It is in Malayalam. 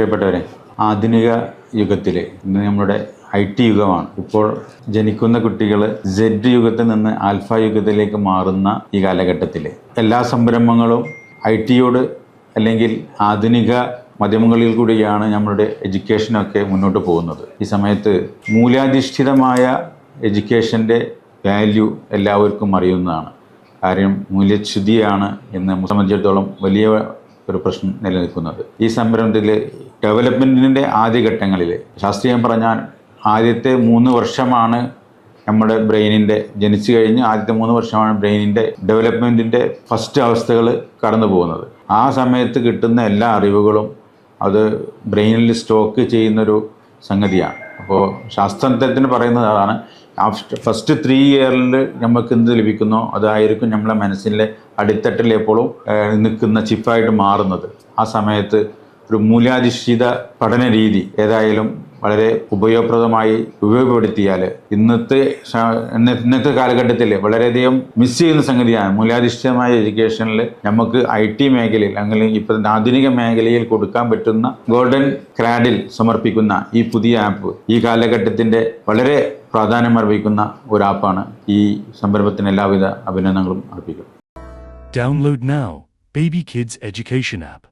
പ്രിയപ്പെട്ടവരെ ആധുനിക യുഗത്തിൽ ഇന്ന് നമ്മുടെ ഐ ടി യുഗമാണ്. ഇപ്പോൾ ജനിക്കുന്ന കുട്ടികൾ ജെഡ് യുഗത്തിൽ നിന്ന് ആൽഫ യുഗത്തിലേക്ക് മാറുന്ന ഈ കാലഘട്ടത്തിൽ എല്ലാ സംരംഭങ്ങളും ഐ ടിയോട് അല്ലെങ്കിൽ ആധുനിക മാധ്യമങ്ങളിൽ കൂടിയാണ് നമ്മളുടെ എഡ്യൂക്കേഷനൊക്കെ മുന്നോട്ട് പോകുന്നത്. ഈ സമയത്ത് മൂല്യാധിഷ്ഠിതമായ എഡ്യൂക്കേഷന്റെ വാല്യൂ എല്ലാവർക്കും അറിയുന്നതാണ്. കാര്യം മൂല്യച്യുതിയാണ് എന്ന് സംബന്ധിച്ചിടത്തോളം വലിയ ഒരു പ്രശ്നം നിലനിൽക്കുന്നത്. ഈ സംരംഭത്തിൽ ഡെവലപ്മെന്റിന്റെ ആദ്യഘട്ടങ്ങളിൽ ശാസ്ത്രീയം പറഞ്ഞാൽ ആദ്യത്തെ മൂന്ന് വർഷമാണ് നമ്മുടെ ബ്രെയിനിന്റെ ജനിച്ചു കഴിഞ്ഞ് ആദ്യത്തെ മൂന്ന് വർഷമാണ് ബ്രെയിനിന്റെ ഡെവലപ്മെന്റിന്റെ ഫസ്റ്റ് അവസ്ഥകൾ കടന്നു പോകുന്നത്. ആ സമയത്ത് കിട്ടുന്ന എല്ലാ അറിവുകളും അത് ബ്രെയിനിൽ സ്റ്റോക്ക് ചെയ്യുന്നൊരു സംഗതിയാണ്. അപ്പോൾ ശാസ്ത്രത്തിന് പറയുന്നത് അതാണ്. ഫസ്റ്റ് ത്രീ ഇയറിൽ നമുക്ക് എന്ത് ലഭിക്കുന്നോ? അതായിരിക്കും നമ്മളെ മനസ്സിലെ അടിത്തട്ടിൽ എപ്പോഴും നിൽക്കുന്ന ചിപ്പായിട്ട് മാറുന്നത്. ആ സമയത്ത് ഒരു മൂല്യാധിഷ്ഠിത പഠന രീതി ഏതായാലും വളരെ ഉപയോഗപ്രദമായി ഉപയോഗപ്പെടുത്തിയാൽ ഇന്നത്തെ ഇന്നത്തെ കാലഘട്ടത്തിൽ വളരെയധികം മിസ് ചെയ്യുന്ന സംഗതിയാണ്. മൂല്യാധിഷ്ഠിതമായ എഡ്യൂക്കേഷനിൽ നമുക്ക് ഐ ടി മേഖലയിൽ അല്ലെങ്കിൽ ഇപ്പം ആധുനിക മേഖലയിൽ കൊടുക്കാൻ പറ്റുന്ന ഗോൾഡൻ ക്രാഡിൽ സമർപ്പിക്കുന്ന ഈ പുതിയ ആപ്പ് ഈ കാലഘട്ടത്തിന്റെ വളരെ പ്രാധാന്യം അർപ്പിക്കുന്ന ഒരു ആപ്പാണ് ഈ സംരംഭത്തിന് എല്ലാവിധ അഭിനന്ദനങ്ങളും അർപ്പിക്കുന്നു. Download now baby kids education app.